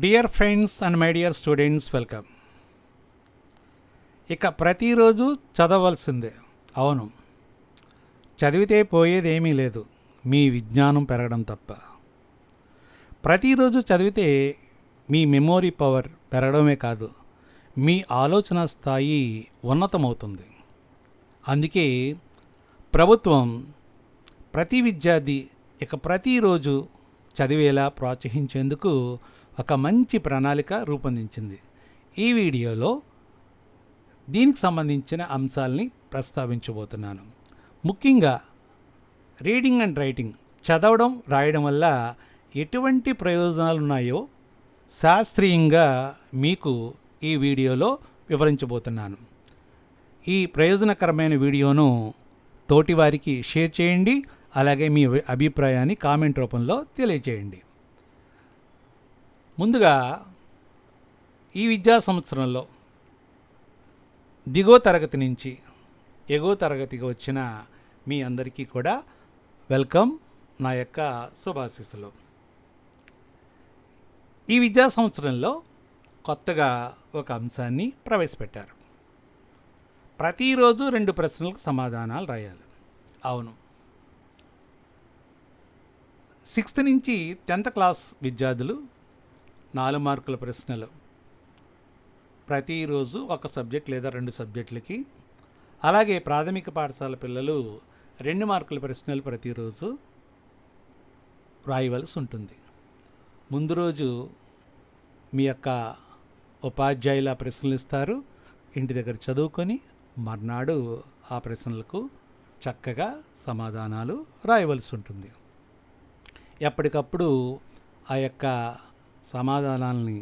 Dear friends and my dear students welcome ఇక ప్రతిరోజు చదవలసిందే. అవును. చదివితే పోయేది ఏమీ లేదు. మీ విజ్ఞానం పెరగడం తప్ప. ప్రతిరోజు చదివితే మీ మెమోరీ పవర్ పెరగడమే కాదు మీ ఆలోచన స్థాయి ఉన్నతమవుతుంది. అందుకే ప్రభుత్వం ప్రతి విద్యార్థి ఇక ప్రతిరోజు చదివేలా ప్రోత్సహించేందుకు ఒక మంచి ప్రణాళిక రూపొందించింది. ఈ వీడియోలో దీనికి సంబంధించిన అంశాలని ప్రస్తావించబోతున్నాను. ముఖ్యంగా రీడింగ్ అండ్ రైటింగ్ చదవడం రాయడం వల్ల ఎటువంటి ప్రయోజనాలు ఉన్నాయో శాస్త్రీయంగా మీకు ఈ వీడియోలో వివరించబోతున్నాను. ఈ ప్రయోజనకరమైన వీడియోను తోటివారికి షేర్ చేయండి అలాగే మీ అభిప్రాయాన్ని కామెంట్ రూపంలో తెలియచేయండి ముందుగా ఈ విద్యా సంవత్సరంలో దిగో తరగతి నుంచి ఎగో తరగతికి వచ్చిన మీ అందరికీ కూడా వెల్కమ్ నా యొక్క శుభాశీస్సులు. ఈ విద్యా సంవత్సరంలో కొత్తగా ఒక అంశాన్ని ప్రవేశపెట్టారు. ప్రతిరోజు రెండు ప్రశ్నలకు సమాధానాలు రాయాలి. అవును. సిక్స్త్ నుంచి టెన్త్ క్లాస్ విద్యార్థులు నాలుగు మార్కుల ప్రశ్నలు. ప్రతిరోజు ఒక సబ్జెక్ట్ లేదా రెండు సబ్జెక్టులకి. అలాగే ప్రాథమిక పాఠశాల పిల్లలు రెండు మార్కుల ప్రశ్నలు ప్రతిరోజు రాయవలసి ఉంటుంది. ముందు రోజు మీ యొక్క ఉపాధ్యాయుల ప్రశ్నలు ఇస్తారు. ఇంటి దగ్గర చదువుకొని మర్నాడు ఆ ప్రశ్నలకు చక్కగా సమాధానాలు రాయవలసి ఉంటుంది. ఎప్పటికప్పుడు ఆ యొక్క సమాధానాలని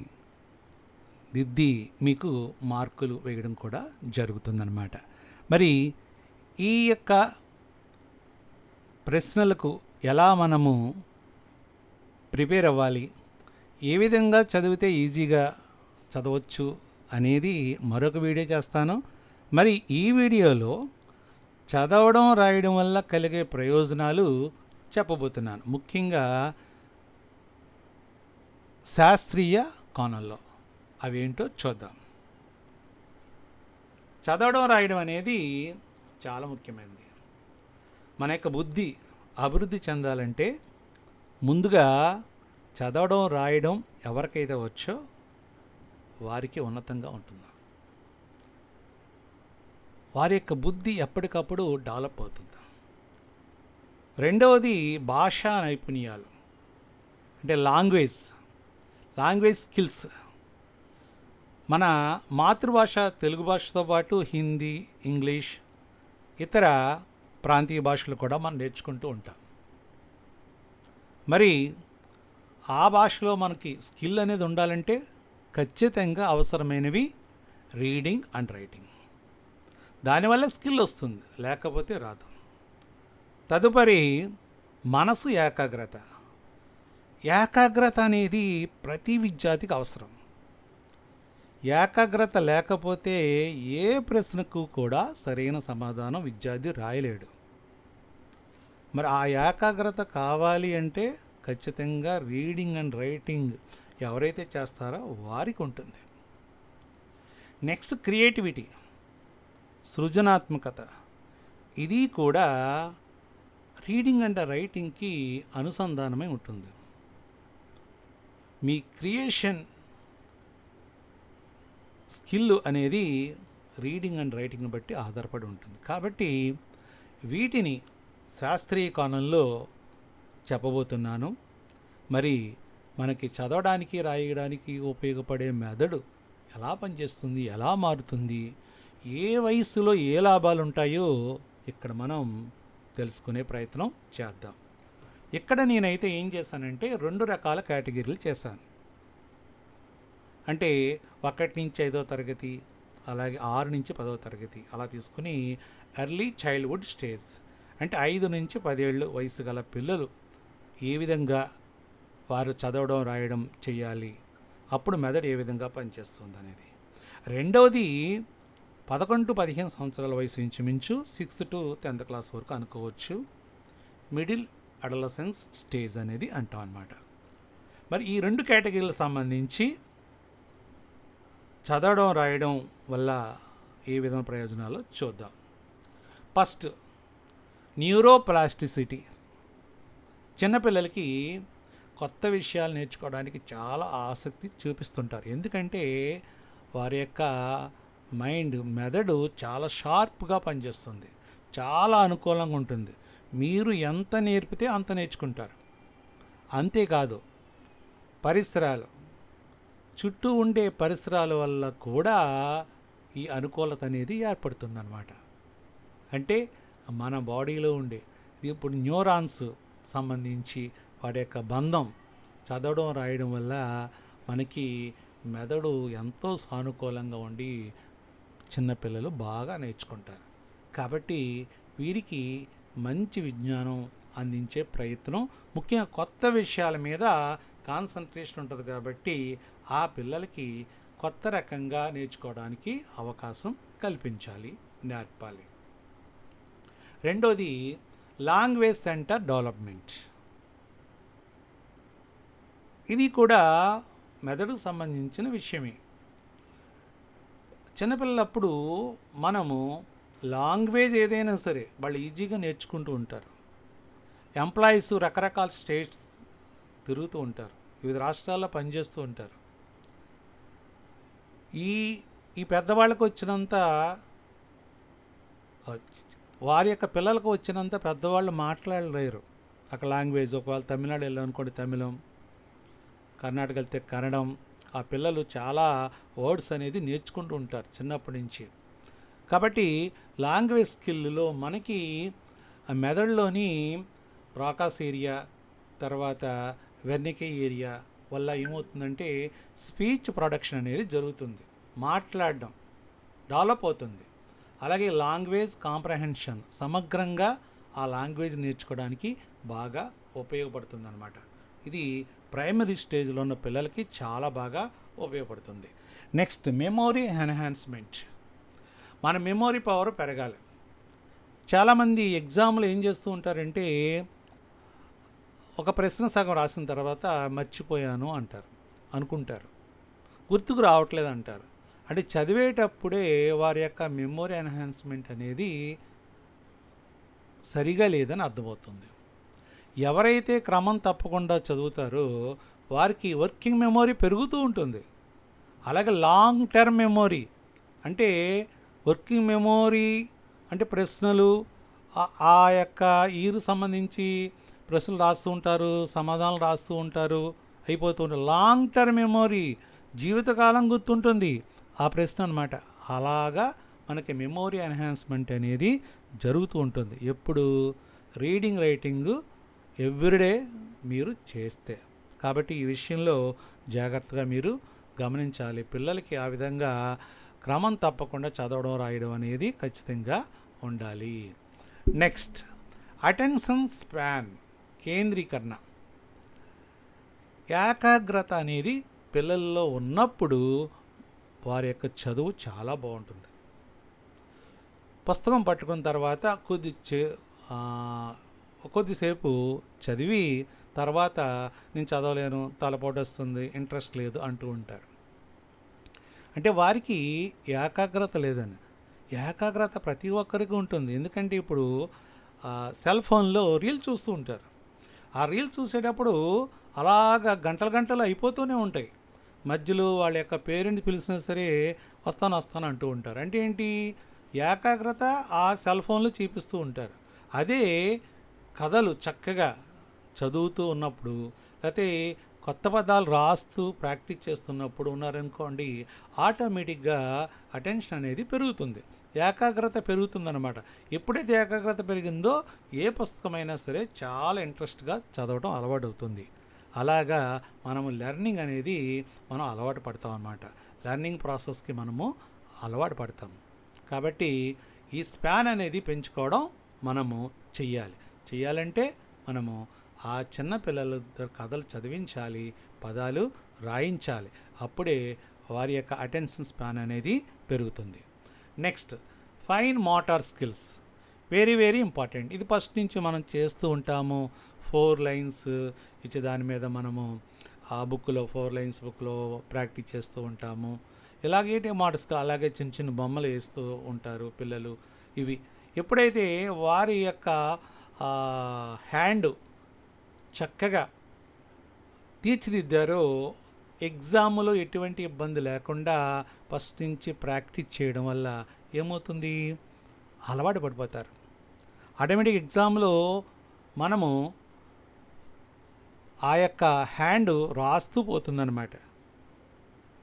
దిద్ది మీకు మార్కులు వేయడం కూడా జరుగుతుందన్నమాట. మరి ఈ యొక్క ప్రశ్నలకు ఎలా మనము ప్రిపేర్ అవ్వాలి? ఏ విధంగా చదివితే ఈజీగా చదవచ్చు అనేది మరొక వీడియో చేస్తాను. మరి ఈ వీడియోలో చదవడం రాయడం వల్ల కలిగే ప్రయోజనాలు చెప్పబోతున్నాను. ముఖ్యంగా శాస్త్రీయ కోణంలో అవేంటో చూద్దాం. చదవడం రాయడం అనేది చాలా ముఖ్యమైనది. మన యొక్క బుద్ధి అభివృద్ధి చెందాలంటే ముందుగా చదవడం రాయడం ఎవరికైతే వచ్చో వారికి ఉన్నతంగా ఉంటుంది? వారి యొక్క బుద్ధి ఎప్పటికప్పుడు డెవలప్ అవుతుంది? రెండవది భాషా నైపుణ్యాలు. అంటే లాంగ్వేజ్ లాంగ్వేజ్ స్కిల్స్. మన మాతృభాష తెలుగు భాషతో పాటు హిందీ ఇంగ్లీష్ ఇతర ప్రాంతీయ భాషలు కూడా మనం నేర్చుకుంటూ ఉంటాం. మరి ఆ భాషలో మనకి స్కిల్ అనేది ఉండాలంటే ఖచ్చితంగా అవసరమైనవి రీడింగ్ అండ్ రైటింగ్. దానివల్ల స్కిల్ వస్తుంది లేకపోతే రాదు. తదుపరి మనసు ఏకాగ్రత. ఏకాగ్రత అనేది ప్రతి విద్యార్థికి అవసరం. ఏకాగ్రత లేకపోతే ఏ ప్రశ్నకు కూడా సరైన సమాధానం విద్యార్థి రాయలేడు. మరి ఆ ఏకాగ్రత కావాలి అంటే ఖచ్చితంగా రీడింగ్ అండ్ రైటింగ్ ఎవరైతే చేస్తారో వారికి ఉంటుంది. నెక్స్ట్ క్రియేటివిటీ సృజనాత్మకత. ఇది కూడా రీడింగ్ అండ్ రైటింగ్కి అనుసంధానమై ఉంటుంది. మీ క్రియేషన్ స్కిల్ అనేది రీడింగ్ అండ్ రైటింగ్ని బట్టి ఆధారపడి ఉంటుంది. కాబట్టి వీటిని శాస్త్రీయ కోణంలో చెప్పబోతున్నాను. మరి మనకి చదవడానికి రాయడానికి ఉపయోగపడే మెదడు ఎలా పనిచేస్తుంది ఎలా మారుతుంది ఏ వయసులో ఏ లాభాలు ఉంటాయో ఇక్కడ మనం తెలుసుకునే ప్రయత్నం చేద్దాం. ఇక్కడ నేనైతే ఏం చేశానంటే రెండు రకాల కేటగిరీలు చేశాను. అంటే ఒకటి నుంచి ఐదో తరగతి అలాగే ఆరు నుంచి పదో తరగతి అలా తీసుకుని ఎర్లీ చైల్డ్హుడ్ స్టేజ్. అంటే ఐదు నుంచి పదేళ్ళు వయసు గల పిల్లలు ఏ విధంగా వారు చదవడం రాయడం చేయాలి అప్పుడు మెదడు ఏ విధంగా పనిచేస్తుంది అనేది. రెండవది పదకొండు పదిహేను సంవత్సరాల వయసు ఇంచుమించు సిక్స్త్ టు టెన్త్ క్లాస్ వరకు అనుకోవచ్చు. మిడిల్ అడలసెన్స్ స్టేజ్ అనేది అంటాం అనమాట మరి ఈ రెండు కేటగిరీలకు సంబంధించి చదవడం రాయడం వల్ల ఏ విధమైన ప్రయోజనాలు చూద్దాం. First neuroplasticity. చిన్నపిల్లలకి కొత్త విషయాలు నేర్చుకోవడానికి చాలా ఆసక్తి చూపిస్తుంటారు. ఎందుకంటే వారి యొక్క మైండ్ మెదడు చాలా షార్ప్గా పనిచేస్తుంది. చాలా అనుకూలంగా ఉంటుంది. మీరు ఎంత నేర్పితే అంత నేర్చుకుంటారు. అంతేకాదు పరిసరాలు. చుట్టూ ఉండే పరిసరాల వల్ల కూడా ఈ అనుకూలత అనేది ఏర్పడుతుందన్నమాట. అంటే మన బాడీలో ఉండే ఇది ఇప్పుడు న్యూరాన్స్ సంబంధించి వాటి యొక్క బంధం చదవడం రాయడం వల్ల మనకి మెదడు ఎంతో సానుకూలంగా ఉండి చిన్నపిల్లలు బాగా నేర్చుకుంటారు. కాబట్టి వీరికి మంచి విజ్ఞానం అందించే ప్రయత్నం. ముఖ్యంగా కొత్త విషయాల మీద కాన్సన్ట్రేషన్ ఉంటుంది కాబట్టి ఆ పిల్లలకి కొత్త రకంగా నేర్చుకోవడానికి అవకాశం కల్పించాలి నేర్పాలి. రెండోది లాంగ్వేజ్ సెంటర్ డెవలప్మెంట్. ఇది కూడా మెదడుకు సంబంధించిన విషయమే. చిన్నపిల్లలప్పుడు మనము లాంగ్వేజ్ ఏదైనా సరే వాళ్ళు ఈజీగా నేర్చుకుంటూ ఉంటారు. ఎంప్లాయీస్ రకరకాల స్టేట్స్ తిరుగుతూ ఉంటారు. వివిధ రాష్ట్రాల్లో పనిచేస్తూ ఉంటారు. ఈ ఈ పెద్దవాళ్ళకు వచ్చినంత వారి యొక్క పిల్లలకు వచ్చినంత పెద్దవాళ్ళు మాట్లాడలేరు. అక్కడ లాంగ్వేజ్ ఒకవేళ తమిళనాడు వెళ్ళామనుకోండి తమిళం కర్ణాటక వెళ్తే కన్నడం ఆ పిల్లలు చాలా వర్డ్స్ అనేది నేర్చుకుంటూ ఉంటారు చిన్నప్పటి నుంచి. కాబట్టి లాంగ్వేజ్ స్కిల్లో మనకి మెదడులోని ప్రాకాస్ ఏరియా తర్వాత వెర్నికే ఏరియా వల్ల ఏమవుతుందంటే స్పీచ్ ప్రొడక్షన్ అనేది జరుగుతుంది మాట్లాడడం డెవలప్ అవుతుంది. అలాగే లాంగ్వేజ్ కాంప్రహెన్షన్ సమగ్రంగా ఆ లాంగ్వేజ్ నేర్చుకోవడానికి బాగా ఉపయోగపడుతుంది అనమాట ఇది ప్రైమరీ స్టేజ్లో ఉన్న పిల్లలకి చాలా బాగా ఉపయోగపడుతుంది. Next memory enhancement. మన మెమొరీ పవర్ పెరగాలి. చాలామంది ఎగ్జామ్లు ఏం చేస్తూ ఉంటారంటే ఒక ప్రశ్న సగం రాసిన తర్వాత మర్చిపోయాను అంటారు అనుకుంటారు. గుర్తుకు రావట్లేదు అంటారు. అంటే చదివేటప్పుడే వారి యొక్క మెమొరీ ఎన్హాన్స్మెంట్ అనేది సరిగా లేదని అర్థమవుతుంది. ఎవరైతే క్రమం తప్పకుండా చదువుతారో వారికి వర్కింగ్ మెమొరీ పెరుగుతూ ఉంటుంది. అలాగే లాంగ్ టర్మ్ మెమొరీ అంటే వర్కింగ్ మెమోరీ అంటే ప్రశ్నలు ఆ- యొక్క ఈరు సంబంధించి ప్రశ్నలు రాస్తూ ఉంటారు సమాధానాలు రాస్తూ ఉంటారు అయిపోతూ ఉంటారు. లాంగ్ టర్మ్ మెమోరీ జీవితకాలం గుర్తుంటుంది. ఆ ప్రశ్న అనమాట అలాగా మనకి మెమోరీ ఎన్హాన్స్మెంట్ అనేది జరుగుతూ ఉంటుంది. ఎప్పుడు? రీడింగ్ రైటింగ్ ఎవ్రీడే మీరు చేస్తే. కాబట్టి ఈ విషయంలో జాగ్రత్తగా మీరు గమనించాలి. పిల్లలకి ఆ విధంగా క్రమం తప్పకుండా చదవడం రాయడం అనేది ఖచ్చితంగా ఉండాలి. నెక్స్ట్ అటెన్షన్ స్పాన్ కేంద్రీకరణ. ఏకాగ్రత అనేది పిల్లల్లో ఉన్నప్పుడు వారి యొక్క చదువు చాలా బాగుంటుంది. పుస్తకం పట్టుకున్న తర్వాత కొద్ది కొద్దిసేపు చదివి తర్వాత నేను చదవలేను తలపోటు వస్తుంది ఇంట్రెస్ట్ లేదు అంటూ ఉంటారు. అంటే వారికి ఏకాగ్రత లేదని. ఏకాగ్రత ప్రతి ఒక్కరికి ఉంటుంది. ఎందుకంటే ఇప్పుడు ఆ, సెల్ ఫోన్లో రీల్ చూస్తూ ఉంటారు. ఆ రీల్ చూసేటప్పుడు అలాగా గంటలు గంటలు అయిపోతూనే ఉంటాయి. మధ్యలో వాళ్ళ యొక్క పేరెంట్ పిలిచినా సరే వస్తాను వస్తాను అంటూ ఉంటారు. అంటే ఏంటి? ఏకాగ్రత ఆ సెల్ ఫోన్లో చూపిస్తూ ఉంటారు. అదే కథలు చక్కగా చదువుతూ ఉన్నప్పుడు లేకపోతే కొత్త పదాలు రాస్తూ ప్రాక్టీస్ చేస్తున్నప్పుడు ఉన్నారనుకోండి ఆటోమేటిక్గా అటెన్షన్ అనేది పెరుగుతుంది. ఏకాగ్రత పెరుగుతుందన్నమాట. ఎప్పుడైతే ఏకాగ్రత పెరిగిందో ఏ పుస్తకమైనా సరే చాలా ఇంట్రెస్ట్గా చదవడం అలవాటు అవుతుంది అలాగా మనము లెర్నింగ్ అనేది మనం అలవాటు పడతాం అన్నమాట లెర్నింగ్ ప్రాసెస్కి మనము అలవాటు పడతాం. కాబట్టి ఈ స్పాన్ అనేది పెంచుకోవడం మనము చెయ్యాలి. చెయ్యాలంటే మనము ఆ చిన్న పిల్లల కథలు చదివించాలి పదాలు రాయించాలి. అప్పుడే వారి యొక్క అటెన్షన్ స్పాన్ అనేది పెరుగుతుంది. Next fine motor skills. Very very important. ఇది ఫస్ట్ నుంచి మనం చేస్తూ ఉంటాము. ఫోర్ లైన్స్ ఇచ్చే దాని మీద మనము ఆ బుక్లో ఫోర్ లైన్స్ బుక్లో ప్రాక్టీస్ చేస్తూ ఉంటాము. ఇలాగే మాటస్గా అలాగే చిన్న చిన్న బొమ్మలు వేస్తూ ఉంటారు పిల్లలు ఇవి. ఎప్పుడైతే వారి యొక్క హ్యాండ్ చక్కగా తీర్చిదిద్దారో ఎగ్జామ్లో ఎటువంటి ఇబ్బంది లేకుండా ఫస్ట్ నుంచి ప్రాక్టీస్ చేయడం వల్ల ఏమవుతుంది? అలవాటు పడిపోతారు. ఆటోమేటిక్ ఎగ్జామ్లో మనము ఆ యొక్క హ్యాండ్ రాస్తూ పోతుందన్నమాట.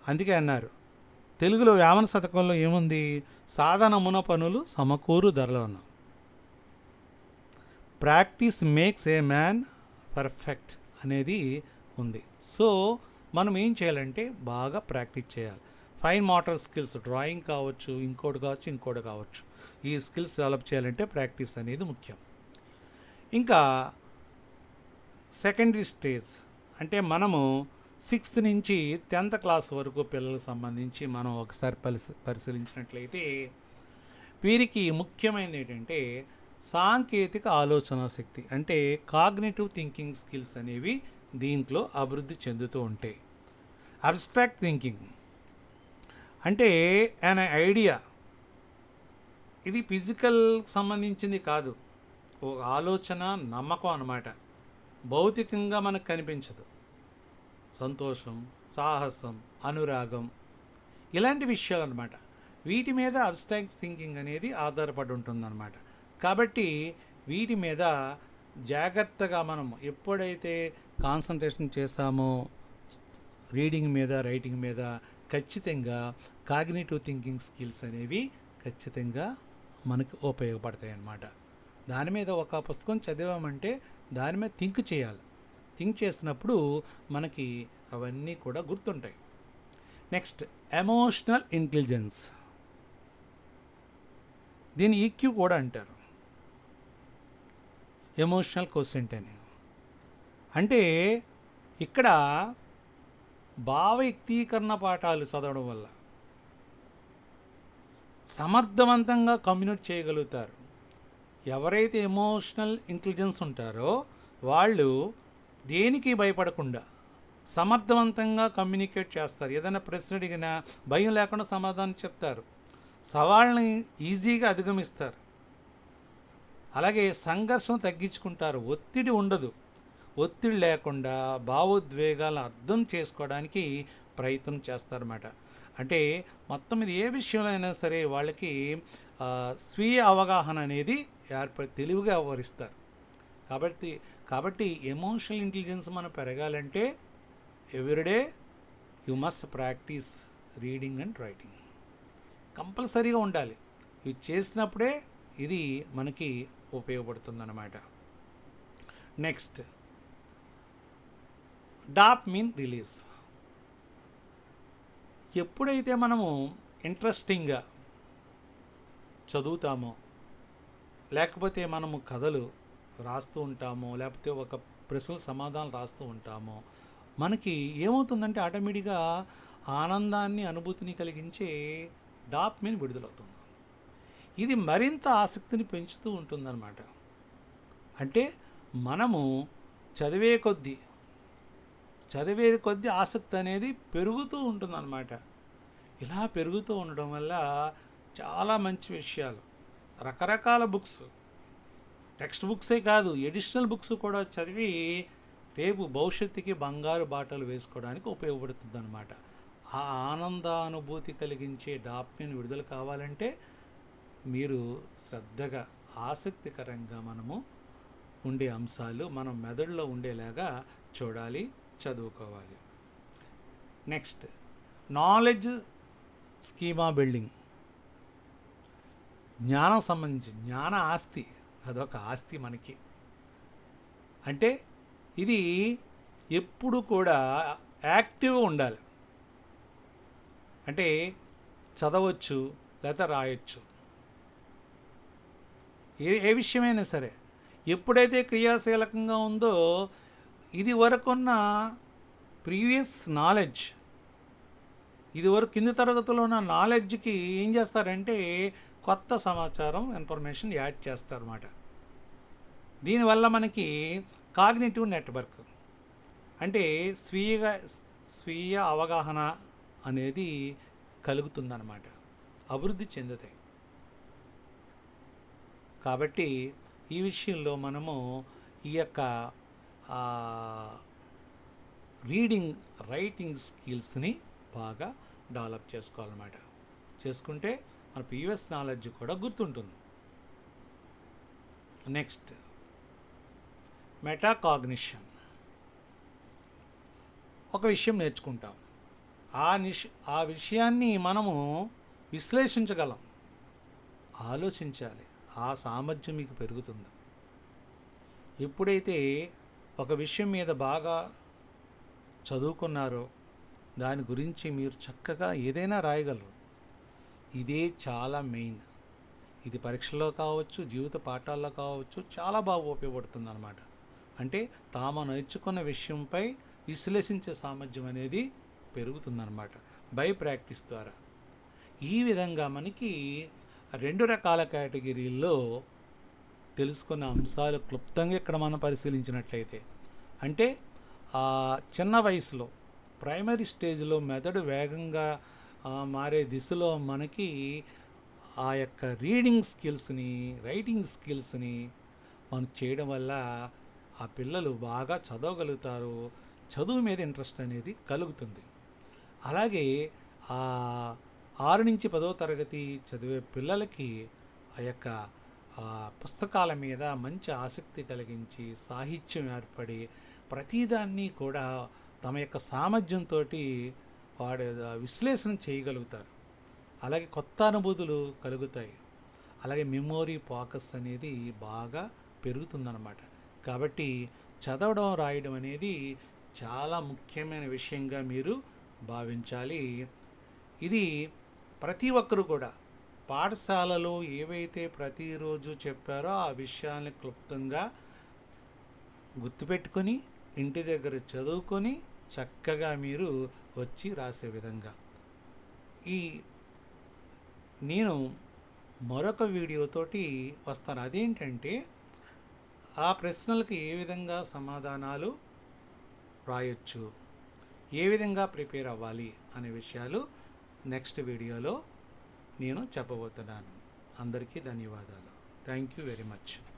అందుకే అన్నారు. తెలుగులో వ్యామన శతకంలో ఏముంది? సాధనమున పనులు సమకూరు ధరలో ఉన్నాం practice makes a man perfect అనేది ఉంది. సో మనం ఏం చేయాలంటే బాగా ప్రాక్టీస్ చేయాలి. ఫైన్ మోటార్ స్కిల్స్ డ్రాయింగ్ కావచ్చు ఇంకోటి కావచ్చు ఇంకోటి కావచ్చు. ఈ స్కిల్స్ డెవలప్ చేయాలంటే ప్రాక్టీస్ అనేది ముఖ్యం. ఇంకా సెకండరీ స్టేజ్ అంటే మనము సిక్స్త్ నుంచి టెన్త్ క్లాస్ వరకు పిల్లలకు సంబంధించి మనం ఒకసారి పరిశీలించినట్లయితే వీరికి ముఖ్యమైనది ఏంటంటే సాంకేతిక ఆలోచన శక్తి అంటే కాగ్నేటివ్ థింకింగ్ స్కిల్స్ అనేవి దీంట్లో అభివృద్ధి చెందుతూ ఉంటాయి. అబ్స్ట్రాక్ట్ థింకింగ్ అంటే అన్ ఐడియా ఇది ఫిజికల్ సంబంధించింది కాదు. ఒక ఆలోచన నమ్మకం అన్నమాట. భౌతికంగా మనకు కనిపించదు. సంతోషం సాహసం అనురాగం ఇలాంటి విషయాలు అనమాట వీటి మీద అబ్స్ట్రాక్ట్ థింకింగ్ అనేది ఆధారపడి ఉంటుందన్నమాట. కాబట్టి వీటి మీద జాగ్రత్తగా మనం ఎప్పుడైతే కాన్సన్ట్రేషన్ చేస్తామో రీడింగ్ మీద రైటింగ్ మీద ఖచ్చితంగా కాగ్నేటివ్ థింకింగ్ స్కిల్స్ అనేవి ఖచ్చితంగా మనకు ఉపయోగపడతాయి అన్నమాట. దాని మీద ఒక పుస్తకం చదివామంటే దాని మీద థింక్ చేయాలి. థింక్ చేసినప్పుడు మనకి అవన్నీ కూడా గుర్తుంటాయి. Next emotional intelligence. దీని ఈక్యూ కూడా అంటారు. ఎమోషనల్ క్వశ్చన్ అని అంటే ఇక్కడ భావ వ్యక్తీకరణ పాఠాలు చదవడం వల్ల సమర్థవంతంగా కమ్యూనికేట్ చేయగలుగుతారు. ఎవరైతే ఎమోషనల్ ఇంటెలిజెన్స్ ఉంటారో వాళ్ళు దేనికి భయపడకుండా సమర్థవంతంగా కమ్యూనికేట్ చేస్తారు. ఏదైనా ప్రశ్న అడిగినా భయం లేకుండా సమాధానం చెప్తారు. సవాళ్ళని ఈజీగా అధిగమిస్తారు. అలాగే సంఘర్షణ తగ్గించుకుంటారు. ఒత్తిడి ఉండదు. ఒత్తిడి లేకుండా భావోద్వేగాలను అర్థం చేసుకోవడానికి ప్రయత్నం చేస్తారన్నమాట. అంటే మొత్తం మీద ఏ విషయంలో అయినా సరే వాళ్ళకి స్వీయ అవగాహన అనేది ఏర్పడి తెలివిగా వ్యవహరిస్తారు. కాబట్టి కాబట్టి ఎమోషనల్ ఇంటెలిజెన్స్ మనం పెరగాలంటే everyday you must practise reading and writing కంపల్సరీగా ఉండాలి. ఇది చేసినప్పుడే ఇది మనకి ఉపయోగపడుతుందన్నమాట. నెక్స్ట్ డాప్ మీన్ రిలీజ్ ఎప్పుడైతే మనము ఇంట్రెస్టింగ్గా చదువుతామో లేకపోతే మనము కథలు రాస్తూ ఉంటామో లేకపోతే ఒక ప్రశ్నల సమాధానం రాస్తూ ఉంటామో మనకి ఏమవుతుందంటే ఆటోమేటిక్గా ఆనందాన్ని అనుభూతిని కలిగించే డాప్ మీన్ విడుదలవుతుంది. ఇది మరింత ఆసక్తిని పెంచుతూ ఉంటుందన్నమాట. అంటే మనము చదివే కొద్దీ చదివే కొద్దీ ఆసక్తి అనేది పెరుగుతూ ఉంటుందన్నమాట. ఇలా పెరుగుతూ ఉండడం వల్ల చాలా మంచి విషయాలు. రకరకాల బుక్స్ టెక్స్ట్ బుక్సే కాదు ఎడిషనల్ బుక్స్ కూడా చదివి రేపు భవిష్యత్తుకి బంగారు బాటలు వేసుకోవడానికి ఉపయోగపడుతుంది అనమాట ఆ ఆనందానుభూతి కలిగించే డాప్మిన్ విడుదల కావాలంటే మీరు శ్రద్ధగా ఆసక్తికరంగా మనము ఉండే అంశాలు మనం మెదడులో ఉండేలాగా చూడాలి చదువుకోవాలి. నెక్స్ట్ నాలెడ్జ్ స్కీమా బిల్డింగ్ జ్ఞానం సంబంధించి జ్ఞాన ఆస్తి అదొక ఆస్తి మనకి. అంటే ఇది ఎప్పుడు కూడా యాక్టివ్గా ఉండాలి. అంటే చదవచ్చు లేదా రాయొచ్చు. ఏ ఏ విషయమైనా సరే ఎప్పుడైతే క్రియాశీలకంగా ఉందో ఇది వరకున్న ప్రీవియస్ నాలెడ్జ్ ఇది వరకు కింది తరగతిలో ఉన్న నాలెడ్జ్కి ఏం చేస్తారంటే కొత్త సమాచారం ఇన్ఫర్మేషన్ యాడ్ చేస్తారన్నమాట. దీనివల్ల మనకి కాగ్నేటివ్ నెట్వర్క్ అంటే స్వీయగా స్వీయ అవగాహన అనేది కలుగుతుందన్నమాట. అభివృద్ధి చెందుతాయి. కాబట్టి ఈ విషయంలో మనము ఈ యొక్క రీడింగ్ రైటింగ్ స్కిల్స్ని బాగా డెవలప్ చేసుకోవాలన్నమాట. చేసుకుంటే మన ప్రీవియస్ నాలెడ్జ్ కూడా గుర్తుంటుంది. నెక్స్ట్ మెటాకాగ్నిషన్ ఒక విషయం నేర్చుకుంటాం. ఆ నిష్ ఆ విషయాన్ని మనము విశ్లేషించగలం. ఆలోచించాలి. ఆ సామర్థ్యం మీకు పెరుగుతుంది. ఎప్పుడైతే ఒక విషయం మీద బాగా చదువుకున్నారో దాని గురించి మీరు చక్కగా ఏదైనా రాయగలరు. ఇదే చాలా మెయిన్. ఇది పరీక్షల్లో కావచ్చు జీవిత పాఠాల్లో కావచ్చు చాలా బాగా ఉపయోగపడుతుంది అనమాట అంటే తాము నేర్చుకున్న విషయంపై విశ్లేషించే సామర్థ్యం అనేది పెరుగుతుందన్నమాట. బై ప్రాక్టీస్ ద్వారా. ఈ విధంగా మనకి రెండు రకాల కేటగిరీల్లో తెలుసుకున్న అంశాలు క్లుప్తంగా ఇక్కడ మనం పరిశీలించినట్లయితే. అంటే చిన్న వయసులో ప్రైమరీ స్టేజ్లో మెదడు వేగంగా మారే దిశలో మనకి ఆ యొక్క రీడింగ్ స్కిల్స్ని రైటింగ్ స్కిల్స్ని మనం చేయడం వల్ల ఆ పిల్లలు బాగా చదవగలుగుతారు. చదువు మీద ఇంట్రెస్ట్ అనేది కలుగుతుంది. అలాగే ఆరు నుంచి పదో తరగతి చదివే పిల్లలకి ఆ యొక్క పుస్తకాల మీద మంచి ఆసక్తి కలిగించి సాహిత్యం ఏర్పడి ప్రతిదాన్ని కూడా తమ యొక్క సామర్థ్యంతో వాడు విశ్లేషణ చేయగలుగుతారు. అలాగే కొత్త అనుభూతులు కలుగుతాయి. అలాగే మెమోరీ ఫోకస్ అనేది బాగా పెరుగుతుందన్నమాట. కాబట్టి చదవడం రాయడం అనేది చాలా ముఖ్యమైన విషయంగా మీరు భావించాలి. ఇది ప్రతి ఒక్కరు కూడా పాఠశాలలో ఏవైతే ప్రతిరోజు చెప్పారో ఆ విషయాన్ని క్లుప్తంగా గుర్తుపెట్టుకొని ఇంటి దగ్గర చదువుకొని చక్కగా మీరు వచ్చి రాసే విధంగా. ఈ నేను మరొక వీడియోతోటి వస్తాను. అదేంటంటే ఆ ప్రశ్నలకు ఏ విధంగా సమాధానాలు రాయొచ్చు? ఏ విధంగా ప్రిపేర్ అవ్వాలి? అనే విషయాలు నెక్స్ట్ వీడియోలో నేను చెప్పబోతున్నాను. అందరికీ ధన్యవాదాలు. Thank you very much